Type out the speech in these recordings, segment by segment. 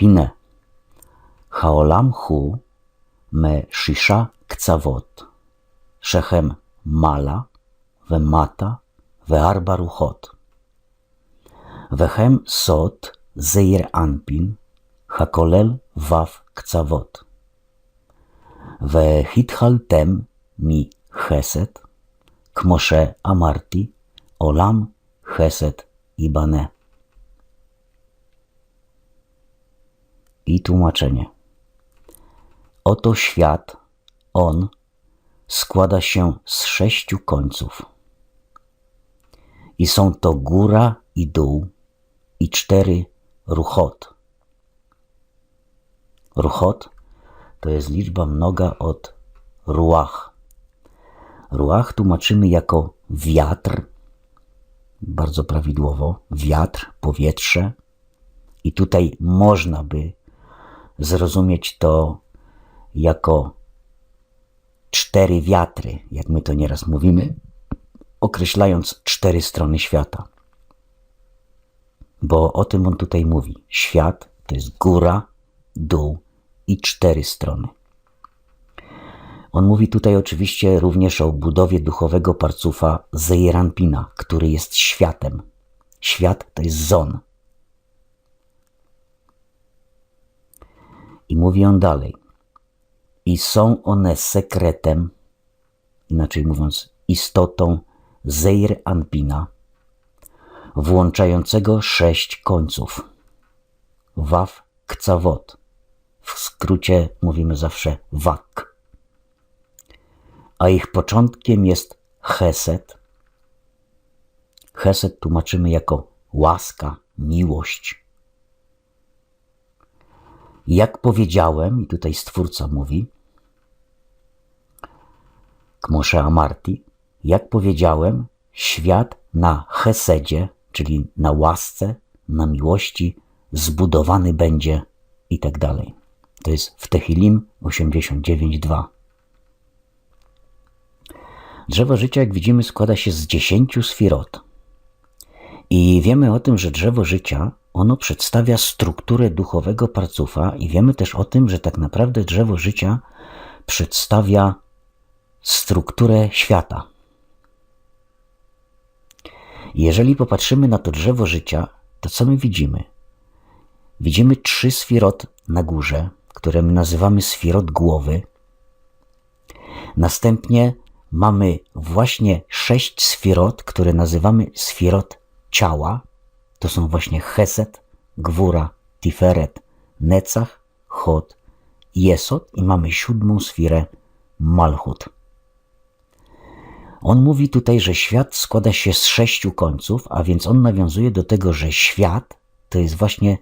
הנה, העולם הוא משישה קצוות, שהם מעלה ומטה וארבע רוחות. והם סוד זעיר אנפין, הכולל ו' קצוות. והתחלתם מחסד, כמו שאמרתי, עולם חסד ייבנה. I tłumaczenie. Oto świat, on, składa się z sześciu końców. I są to góra i dół i cztery ruchot. Ruchot to jest liczba mnoga od ruach. Ruach tłumaczymy jako wiatr, bardzo prawidłowo, wiatr, powietrze. I tutaj można by zrozumieć to jako cztery wiatry, jak my to nieraz mówimy, określając cztery strony świata. Bo o tym on tutaj mówi. Świat to jest góra, dół i cztery strony. On mówi tutaj oczywiście również o budowie duchowego parcufa Zeiranpina, który jest światem. Świat to jest zon. I mówi on dalej. I są one sekretem, inaczej mówiąc, istotą Zeir Anpina, włączającego sześć końców. Waw Kcawot. W skrócie mówimy zawsze Wak. A ich początkiem jest Chesed. Chesed tłumaczymy jako łaska, miłość. Jak powiedziałem, i tutaj Stwórca mówi, Kmoshe Amarti, jak powiedziałem, świat na Chesedzie, czyli na łasce, na miłości, zbudowany będzie i tak dalej. To jest w Tehilim 89.2. Drzewo życia, jak widzimy, składa się z dziesięciu sfirot. I wiemy o tym, że drzewo życia, ono przedstawia strukturę duchowego parcufa i wiemy też o tym, że tak naprawdę drzewo życia przedstawia strukturę świata. Jeżeli popatrzymy na to drzewo życia, to co my widzimy? Widzimy trzy sfirot na górze, które my nazywamy sfirot głowy. Następnie mamy właśnie sześć sfirot, które nazywamy sfirot ciała. To są właśnie Chesed, Gwura, Tiferet, Necach, Chod, Jesod i mamy siódmą sfirę Malchut. On mówi tutaj, że świat składa się z sześciu końców, a więc on nawiązuje do tego, że świat to jest właśnie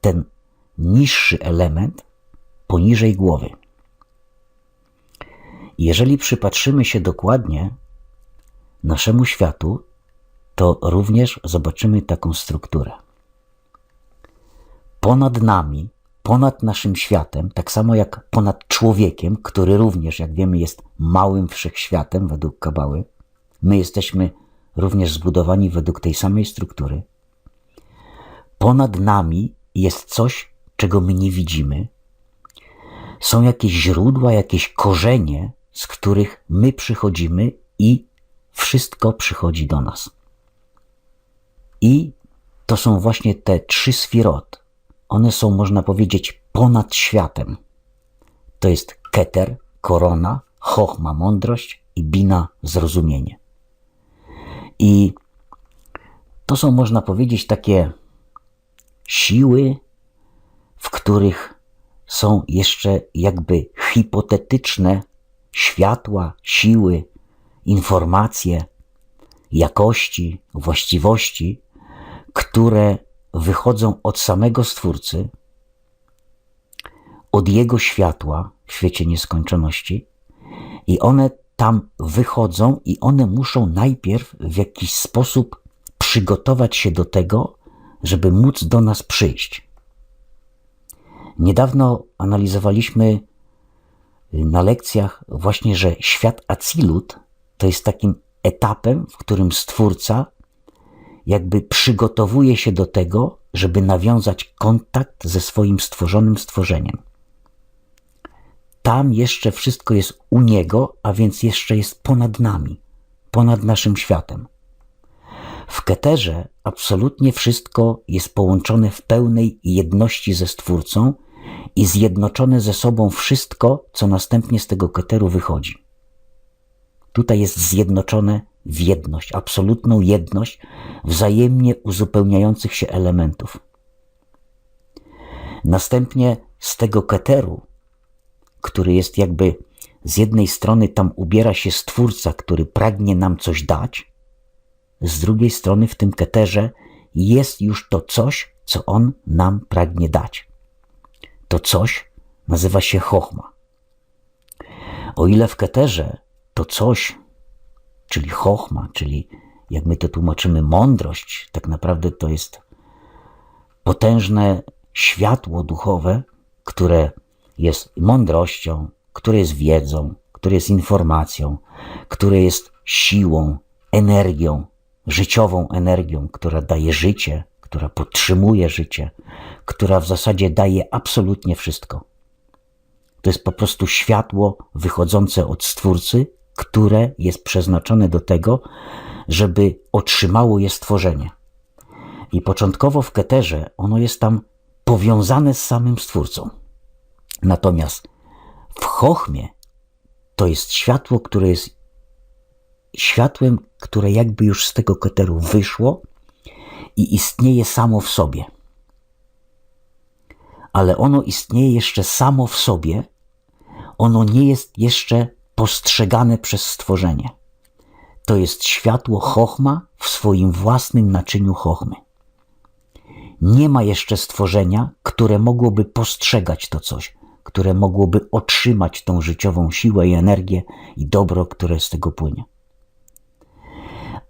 ten niższy element poniżej głowy. Jeżeli przypatrzymy się dokładnie naszemu światu, to również zobaczymy taką strukturę. Ponad nami, ponad naszym światem, tak samo jak ponad człowiekiem, który również, jak wiemy, jest małym wszechświatem według Kabały, my jesteśmy również zbudowani według tej samej struktury. Ponad nami jest coś, czego my nie widzimy. Są jakieś źródła, jakieś korzenie, z których my przychodzimy i wszystko przychodzi do nas. I to są właśnie te trzy sfirot. One są, można powiedzieć, ponad światem. To jest keter, korona, chochma, mądrość i bina, zrozumienie. I to są, można powiedzieć, takie siły, w których są jeszcze jakby hipotetyczne światła, siły, informacje, jakości, właściwości, które wychodzą od samego Stwórcy, od Jego światła w świecie nieskończoności i one tam wychodzą i one muszą najpierw w jakiś sposób przygotować się do tego, żeby móc do nas przyjść. Niedawno analizowaliśmy na lekcjach właśnie, że świat Acilut to jest takim etapem, w którym Stwórca jakby przygotowuje się do tego, żeby nawiązać kontakt ze swoim stworzonym stworzeniem. Tam jeszcze wszystko jest u niego, a więc jeszcze jest ponad nami, ponad naszym światem. W Keterze absolutnie wszystko jest połączone w pełnej jedności ze Stwórcą i zjednoczone ze sobą wszystko, co następnie z tego Keteru wychodzi. Tutaj jest zjednoczone w jedność, absolutną jedność wzajemnie uzupełniających się elementów. Następnie z tego Keteru, który jest jakby z jednej strony tam ubiera się Stwórca, który pragnie nam coś dać, z drugiej strony w tym keterze jest już to coś, co on nam pragnie dać. To coś nazywa się chochma. O ile w keterze to coś, czyli chochma, czyli jak my to tłumaczymy, mądrość, tak naprawdę to jest potężne światło duchowe, które jest mądrością, które jest wiedzą, które jest informacją, które jest siłą, energią, życiową energią, która daje życie, która podtrzymuje życie, która w zasadzie daje absolutnie wszystko. To jest po prostu światło wychodzące od Stwórcy, które jest przeznaczone do tego, żeby otrzymało je stworzenie. I początkowo w Keterze ono jest tam powiązane z samym Stwórcą. Natomiast w Chochmie to jest światło, które jest światłem, które jakby już z tego keteru wyszło i istnieje samo w sobie. Ale ono istnieje jeszcze samo w sobie, ono nie jest jeszcze postrzegane przez stworzenie. To jest światło chochma w swoim własnym naczyniu chochmy. Nie ma jeszcze stworzenia, które mogłoby postrzegać to coś, które mogłoby otrzymać tą życiową siłę i energię i dobro, które z tego płynie.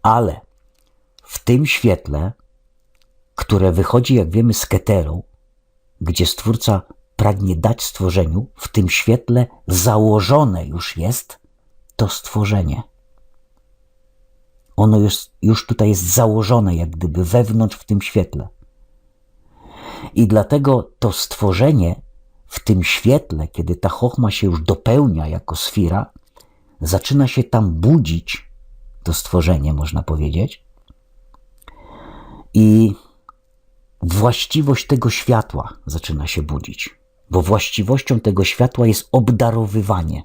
Ale w tym świetle, które wychodzi, jak wiemy, z Keteru, gdzie Stwórca pragnie dać stworzeniu, w tym świetle założone już jest to stworzenie. Ono już, już tutaj jest założone, jak gdyby wewnątrz w tym świetle. I dlatego to stworzenie w tym świetle, kiedy ta chochma się już dopełnia jako sfira, zaczyna się tam budzić to stworzenie, można powiedzieć. I właściwość tego światła zaczyna się budzić, bo właściwością tego światła jest obdarowywanie.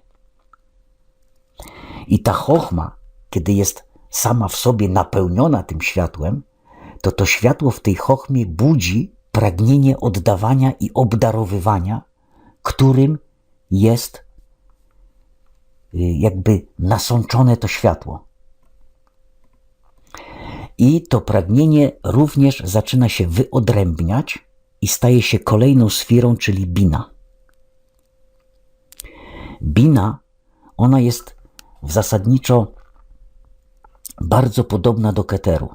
I ta chochma, kiedy jest sama w sobie napełniona tym światłem, to to światło w tej chochmie budzi pragnienie oddawania i obdarowywania, którym jest y, jakby nasączone to światło. I to pragnienie również zaczyna się wyodrębniać i staje się kolejną sfirą, czyli bina. Bina, ona jest w zasadniczo bardzo podobna do keteru,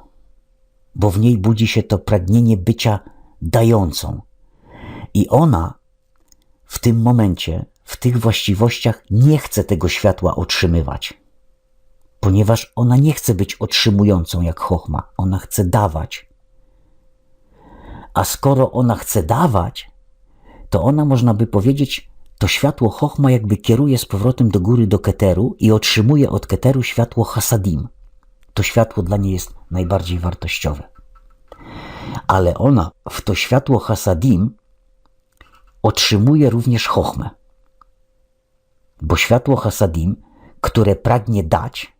bo w niej budzi się to pragnienie bycia dającą. I ona w tym momencie, w tych właściwościach nie chce tego światła otrzymywać ponieważ ona nie chce być otrzymującą jak chochma, ona chce dawać. A skoro ona chce dawać, to ona można by powiedzieć, to światło chochma jakby kieruje z powrotem do góry do keteru i otrzymuje od keteru światło hasadim. To światło dla niej jest najbardziej wartościowe. Ale ona w to światło hasadim otrzymuje również chochmę. Bo światło hasadim, które pragnie dać,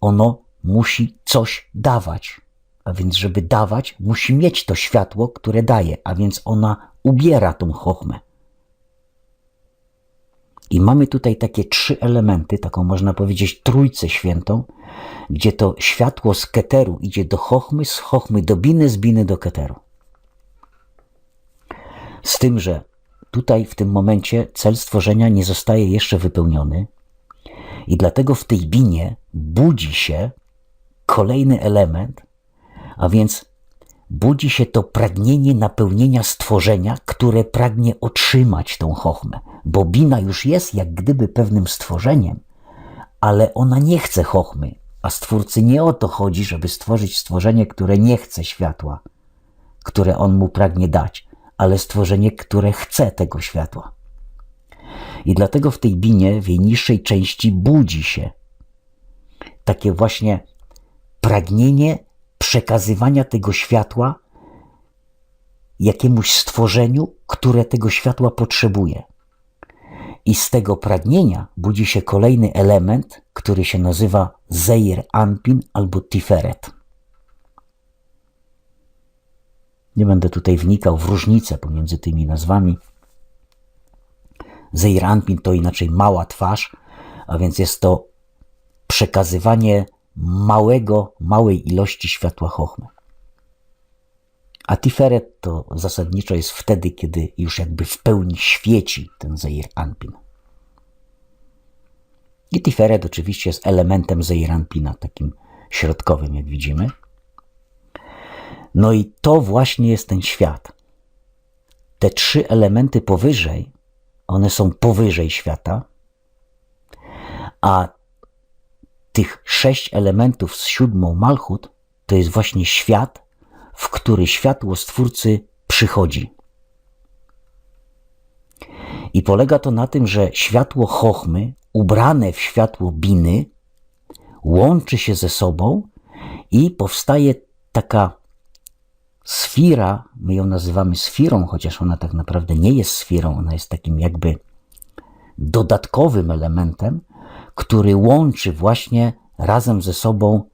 ono musi coś dawać. A więc, żeby dawać, musi mieć to światło, które daje, a więc ona ubiera tą chochmę. I mamy tutaj takie trzy elementy, taką można powiedzieć trójcę świętą, gdzie to światło z keteru idzie do chochmy, z chochmy do biny, z biny do keteru. Z tym, że tutaj w tym momencie cel stworzenia nie zostaje jeszcze wypełniony, i dlatego w tej binie budzi się kolejny element, a więc budzi się to pragnienie napełnienia stworzenia, które pragnie otrzymać tą chochmę. Bo bina już jest jak gdyby pewnym stworzeniem, ale ona nie chce chochmy, A Stwórcy nie o to chodzi, żeby stworzyć stworzenie, które nie chce światła, które On mu pragnie dać, ale stworzenie, które chce tego światła. I dlatego w tej binie, w jej niższej części budzi się takie właśnie pragnienie przekazywania tego światła jakiemuś stworzeniu, które tego światła potrzebuje. I z tego pragnienia budzi się kolejny element, który się nazywa Zeir Anpin albo Tiferet. Nie będę tutaj wnikał w różnicę pomiędzy tymi nazwami. Zeir Anpin to inaczej mała twarz, a więc jest to przekazywanie małego, małej ilości światła chochmy. A Tiferet to zasadniczo jest wtedy, kiedy już jakby w pełni świeci ten Zeir Anpin. I Tiferet oczywiście jest elementem Zeir Anpina, takim środkowym, jak widzimy. No i to właśnie jest ten świat. Te trzy elementy powyżej, one są powyżej świata, a tych sześć elementów z siódmą Malchut to jest właśnie świat, w który światło Stwórcy przychodzi. I polega to na tym, że światło chochmy, ubrane w światło biny, łączy się ze sobą i powstaje taka sfira, my ją nazywamy sfirą, chociaż ona tak naprawdę nie jest sfirą, ona jest takim jakby dodatkowym elementem, który łączy właśnie razem ze sobą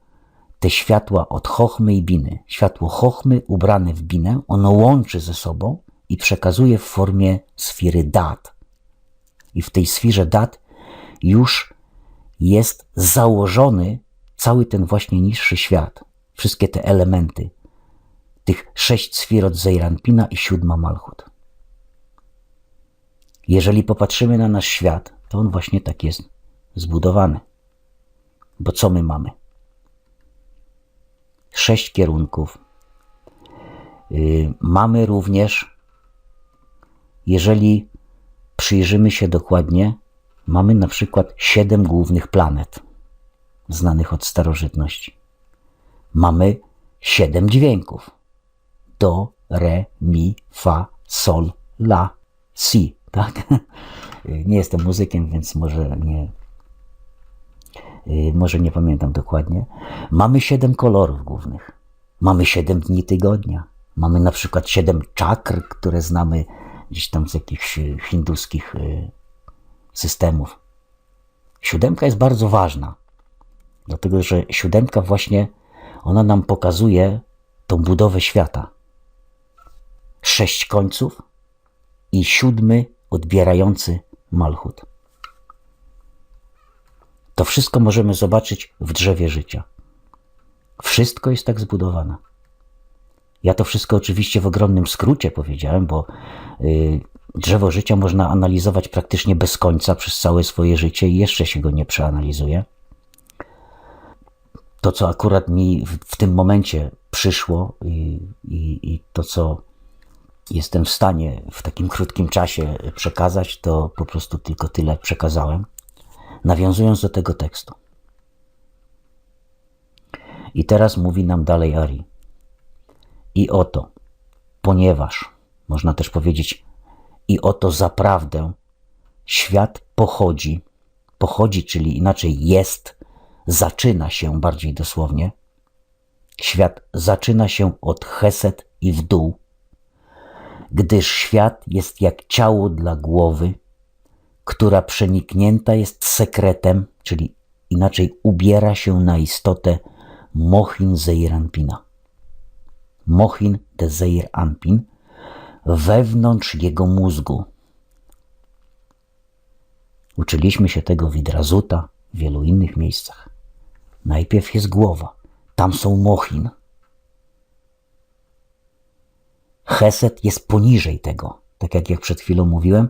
te światła od chochmy i biny. Światło chochmy ubrane w binę, ono łączy ze sobą i przekazuje w formie sfiry dat. I w tej sfirze dat już jest założony cały ten właśnie niższy świat. Wszystkie te elementy, tych sześć sfirot Zejranpina i siódma Malchut. Jeżeli popatrzymy na nasz świat, to on właśnie tak jest zbudowany. Bo co my mamy? Sześć kierunków. Yy, mamy również, jeżeli przyjrzymy się dokładnie, mamy na przykład siedem głównych planet znanych od starożytności. Mamy siedem dźwięków. Do, re, mi, fa, sol, la, si. Tak? Nie jestem muzykiem, więc może nie, Y, może nie pamiętam dokładnie. Mamy siedem kolorów głównych. Mamy siedem dni tygodnia. Mamy na przykład siedem czakr, które znamy gdzieś tam z jakichś y, hinduskich y, systemów. Siódemka jest bardzo ważna, dlatego że siódemka właśnie ona nam pokazuje tą budowę świata. Sześć końców i siódmy odbierający malchut. To wszystko możemy zobaczyć w drzewie życia. Wszystko jest tak zbudowane. Ja to wszystko oczywiście w ogromnym skrócie powiedziałem, bo yy, drzewo życia można analizować praktycznie bez końca przez całe swoje życie i jeszcze się go nie przeanalizuje. To, co akurat mi w tym momencie przyszło i, i, i to, co jestem w stanie w takim krótkim czasie przekazać, to po prostu tylko tyle przekazałem nawiązując do tego tekstu. I teraz mówi nam dalej Ari. I oto, ponieważ, można też powiedzieć, i oto zaprawdę świat pochodzi, pochodzi, czyli inaczej jest, zaczyna się bardziej dosłownie. Świat zaczyna się od Heset i w dół, gdyż świat jest jak ciało dla głowy, która przeniknięta jest sekretem, czyli inaczej ubiera się na istotę Mochin Zeir Anpina. Mochin de Zeir Anpin wewnątrz jego mózgu. Uczyliśmy się tego w w wielu innych miejscach. Najpierw jest głowa, tam są Mochin. Heset jest poniżej tego, tak jak, jak przed chwilą mówiłem,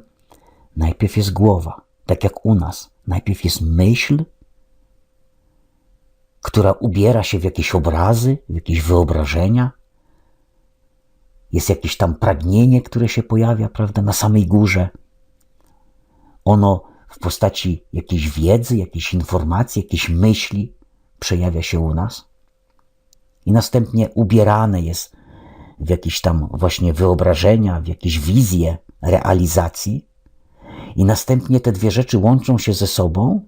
Najpierw jest głowa, tak jak u nas. Najpierw jest myśl, która ubiera się w jakieś obrazy, w jakieś wyobrażenia. Jest jakieś tam pragnienie, które się pojawia, prawda, na samej górze. Ono w postaci jakiejś wiedzy, jakiejś informacji, jakiejś myśli przejawia się u nas i następnie ubierane jest w jakieś tam właśnie wyobrażenia, w jakieś wizje realizacji, i następnie te dwie rzeczy łączą się ze sobą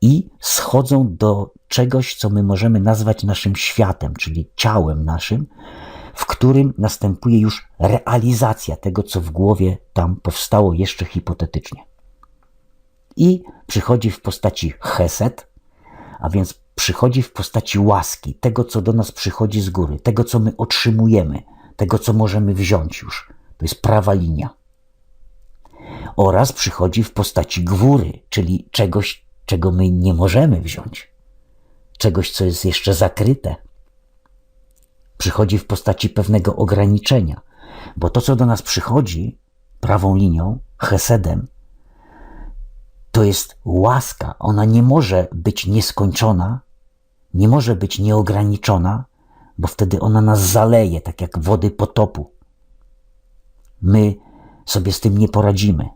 i schodzą do czegoś, co my możemy nazwać naszym światem, czyli ciałem naszym, w którym następuje już realizacja tego, co w głowie tam powstało jeszcze hipotetycznie. I przychodzi w postaci cheset, a więc przychodzi w postaci łaski, tego, co do nas przychodzi z góry, tego, co my otrzymujemy, tego, co możemy wziąć już. To jest prawa linia. Oraz przychodzi w postaci gwóry, czyli czegoś, czego my nie możemy wziąć, czegoś, co jest jeszcze zakryte. Przychodzi w postaci pewnego ograniczenia, bo to, co do nas przychodzi prawą linią, chesedem, to jest łaska. Ona nie może być nieskończona, nie może być nieograniczona, bo wtedy ona nas zaleje, tak jak wody potopu. My sobie z tym nie poradzimy.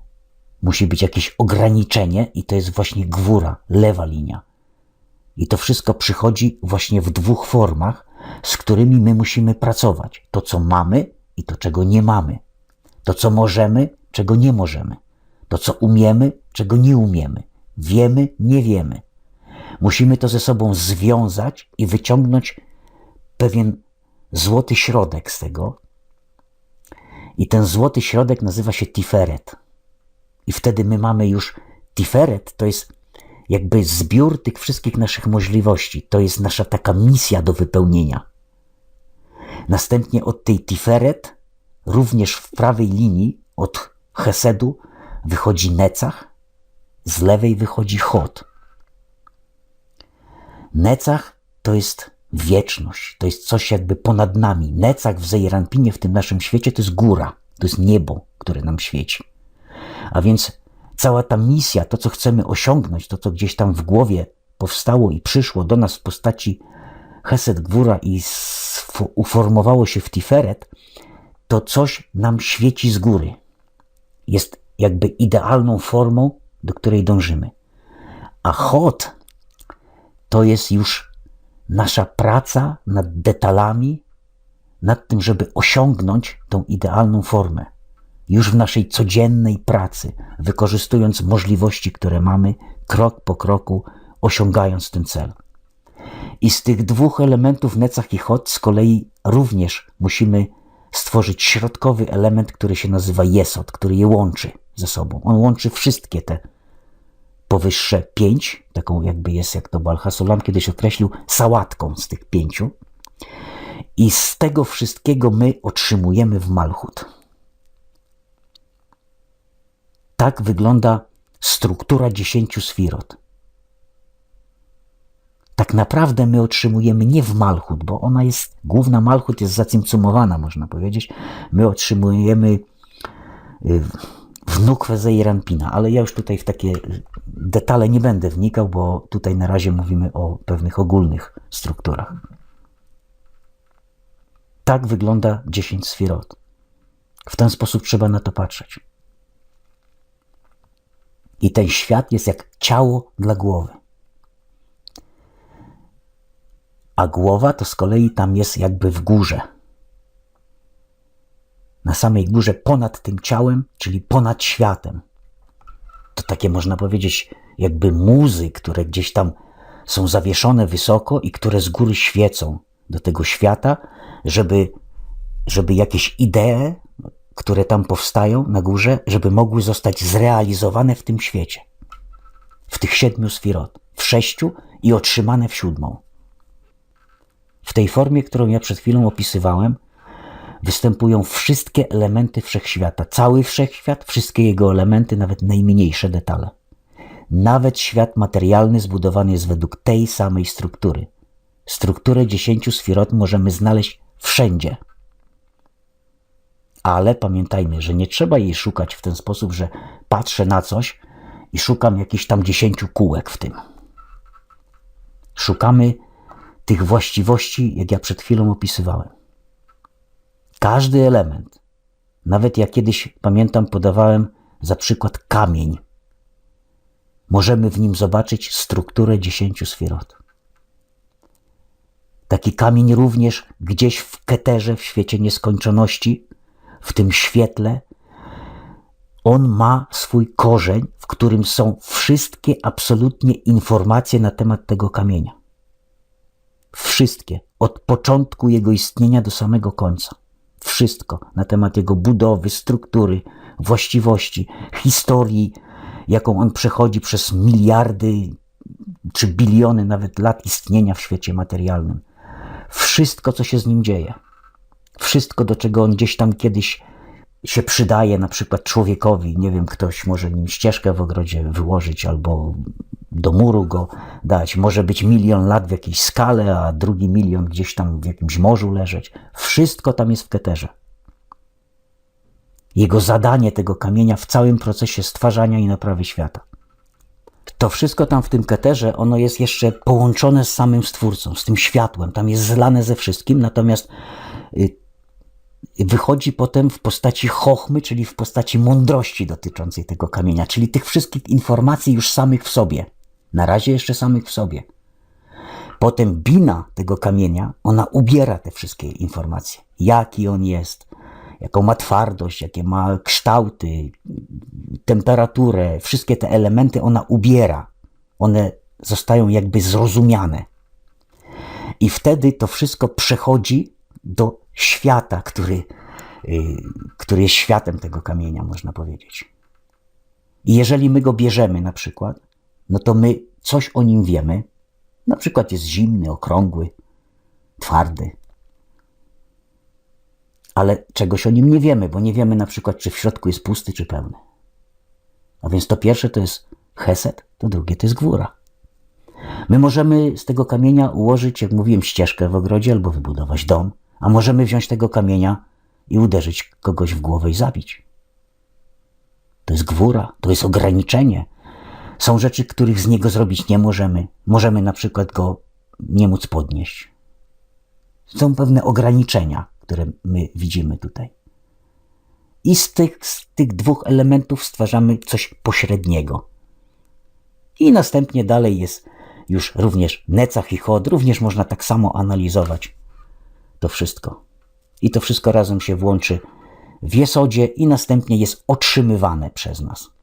Musi być jakieś ograniczenie, i to jest właśnie gwóra, lewa linia. I to wszystko przychodzi właśnie w dwóch formach, z którymi my musimy pracować: to, co mamy i to, czego nie mamy, to, co możemy, czego nie możemy, to, co umiemy, czego nie umiemy, wiemy, nie wiemy. Musimy to ze sobą związać i wyciągnąć pewien złoty środek z tego. I ten złoty środek nazywa się Tiferet. I wtedy my mamy już Tiferet, to jest jakby zbiór tych wszystkich naszych możliwości. To jest nasza taka misja do wypełnienia. Następnie od tej Tiferet, również w prawej linii, od Hesedu, wychodzi Necach, z lewej wychodzi Chod. Necach to jest wieczność, to jest coś jakby ponad nami. Necach w Zejranpinie, w tym naszym świecie, to jest góra, to jest niebo, które nam świeci. A więc cała ta misja, to co chcemy osiągnąć, to co gdzieś tam w głowie powstało i przyszło do nas w postaci Hesed Gwóra i uformowało się w Tiferet, to coś nam świeci z góry. Jest jakby idealną formą, do której dążymy. A chod to jest już nasza praca nad detalami, nad tym, żeby osiągnąć tą idealną formę już w naszej codziennej pracy, wykorzystując możliwości, które mamy, krok po kroku, osiągając ten cel. I z tych dwóch elementów Necach i Chod z kolei również musimy stworzyć środkowy element, który się nazywa Jesod, który je łączy ze sobą. On łączy wszystkie te powyższe pięć, taką jakby jest, jak to Balhasolam kiedyś określił, sałatką z tych pięciu. I z tego wszystkiego my otrzymujemy w Malchut. Tak wygląda struktura dziesięciu sfirot. Tak naprawdę my otrzymujemy nie w Malchut, bo ona jest, główna Malchut jest zacimcumowana, można powiedzieć. My otrzymujemy wnukwę Zeiranpina, ale ja już tutaj w takie detale nie będę wnikał, bo tutaj na razie mówimy o pewnych ogólnych strukturach. Tak wygląda dziesięć sfirot. W ten sposób trzeba na to patrzeć. I ten świat jest jak ciało dla głowy. A głowa to z kolei tam jest jakby w górze. Na samej górze ponad tym ciałem, czyli ponad światem. To takie można powiedzieć, jakby muzy, które gdzieś tam są zawieszone wysoko i które z góry świecą do tego świata, żeby, żeby jakieś idee które tam powstają na górze, żeby mogły zostać zrealizowane w tym świecie. W tych siedmiu sfirot, w sześciu i otrzymane w siódmą. W tej formie, którą ja przed chwilą opisywałem, występują wszystkie elementy wszechświata. Cały wszechświat, wszystkie jego elementy, nawet najmniejsze detale. Nawet świat materialny zbudowany jest według tej samej struktury. Strukturę dziesięciu sfirot możemy znaleźć wszędzie – ale pamiętajmy, że nie trzeba jej szukać w ten sposób, że patrzę na coś i szukam jakichś tam dziesięciu kółek w tym. Szukamy tych właściwości, jak ja przed chwilą opisywałem. Każdy element, nawet jak kiedyś pamiętam, podawałem za przykład kamień, możemy w nim zobaczyć strukturę dziesięciu sfirot. Taki kamień również gdzieś w keterze, w świecie nieskończoności, w tym świetle, on ma swój korzeń, w którym są wszystkie absolutnie informacje na temat tego kamienia. Wszystkie, od początku jego istnienia do samego końca. Wszystko na temat jego budowy, struktury, właściwości, historii, jaką on przechodzi przez miliardy czy biliony nawet lat istnienia w świecie materialnym. Wszystko, co się z nim dzieje. Wszystko, do czego on gdzieś tam kiedyś się przydaje, na przykład człowiekowi, nie wiem, ktoś może nim ścieżkę w ogrodzie wyłożyć albo do muru go dać. Może być milion lat w jakiejś skale, a drugi milion gdzieś tam w jakimś morzu leżeć. Wszystko tam jest w keterze. Jego zadanie tego kamienia w całym procesie stwarzania i naprawy świata. To wszystko tam w tym keterze, ono jest jeszcze połączone z samym Stwórcą, z tym światłem. Tam jest zlane ze wszystkim, natomiast y, wychodzi potem w postaci chochmy, czyli w postaci mądrości dotyczącej tego kamienia, czyli tych wszystkich informacji już samych w sobie. Na razie jeszcze samych w sobie. Potem bina tego kamienia, ona ubiera te wszystkie informacje. Jaki on jest, jaką ma twardość, jakie ma kształty, temperaturę, wszystkie te elementy ona ubiera. One zostają jakby zrozumiane. I wtedy to wszystko przechodzi do świata, który, y, który jest światem tego kamienia, można powiedzieć. I jeżeli my go bierzemy na przykład, no to my coś o nim wiemy. Na przykład jest zimny, okrągły, twardy. Ale czegoś o nim nie wiemy, bo nie wiemy na przykład, czy w środku jest pusty, czy pełny. A więc to pierwsze to jest Heset, to drugie to jest gwóra. My możemy z tego kamienia ułożyć, jak mówiłem, ścieżkę w ogrodzie albo wybudować dom, a możemy wziąć tego kamienia i uderzyć kogoś w głowę i zabić. To jest gwóra, to jest ograniczenie. Są rzeczy, których z niego zrobić nie możemy. Możemy na przykład go nie móc podnieść. Są pewne ograniczenia, które my widzimy tutaj. I z tych, z tych dwóch elementów stwarzamy coś pośredniego. I następnie dalej jest już również Necach i Chod, również można tak samo analizować to wszystko. I to wszystko razem się włączy w Jesodzie i następnie jest otrzymywane przez nas.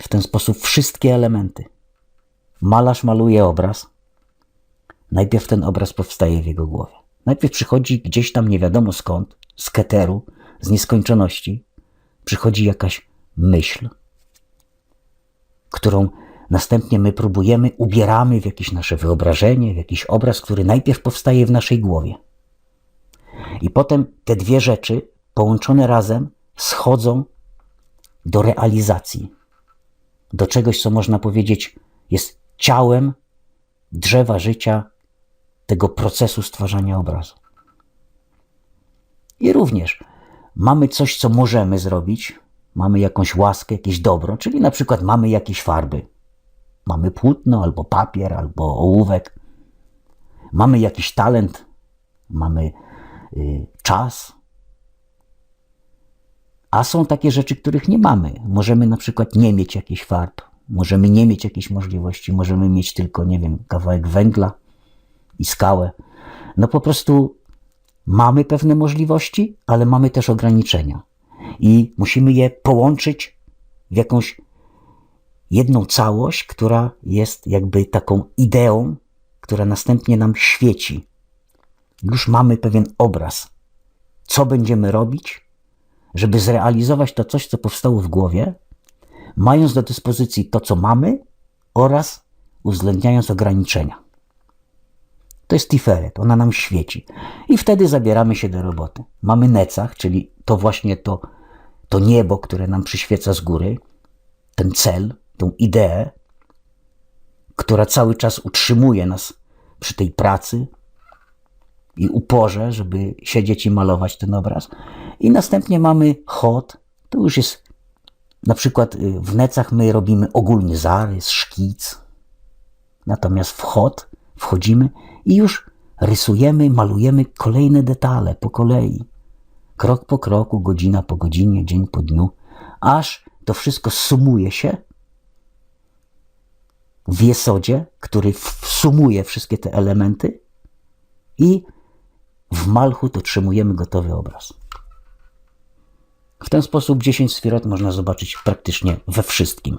W ten sposób wszystkie elementy. Malarz maluje obraz. Najpierw ten obraz powstaje w jego głowie. Najpierw przychodzi gdzieś tam nie wiadomo skąd, z keteru, z nieskończoności, przychodzi jakaś myśl, którą następnie my próbujemy, ubieramy w jakieś nasze wyobrażenie, w jakiś obraz, który najpierw powstaje w naszej głowie. I potem te dwie rzeczy połączone razem schodzą do realizacji, do czegoś, co można powiedzieć jest ciałem drzewa życia tego procesu stwarzania obrazu. I również mamy coś, co możemy zrobić, mamy jakąś łaskę, jakieś dobro, czyli na przykład mamy jakieś farby. Mamy płótno, albo papier, albo ołówek. Mamy jakiś talent, mamy y, czas. A są takie rzeczy, których nie mamy. Możemy na przykład nie mieć jakichś farb, możemy nie mieć jakichś możliwości, możemy mieć tylko, nie wiem, kawałek węgla i skałę. No po prostu mamy pewne możliwości, ale mamy też ograniczenia. I musimy je połączyć w jakąś jedną całość, która jest jakby taką ideą, która następnie nam świeci. Już mamy pewien obraz, co będziemy robić, żeby zrealizować to coś, co powstało w głowie, mając do dyspozycji to, co mamy oraz uwzględniając ograniczenia. To jest Tiferet, ona nam świeci. I wtedy zabieramy się do roboty. Mamy Necach, czyli to właśnie to, to niebo, które nam przyświeca z góry, ten cel, tą ideę, która cały czas utrzymuje nas przy tej pracy i uporze, żeby siedzieć i malować ten obraz. I następnie mamy chod, to już jest na przykład y, w necach my robimy ogólny zarys, szkic, natomiast w chod wchodzimy i już rysujemy, malujemy kolejne detale po kolei. Krok po kroku, godzina po godzinie, dzień po dniu, aż to wszystko sumuje się w jesodzie, który sumuje wszystkie te elementy i w Malchut otrzymujemy gotowy obraz. W ten sposób 10 sfirot można zobaczyć praktycznie we wszystkim.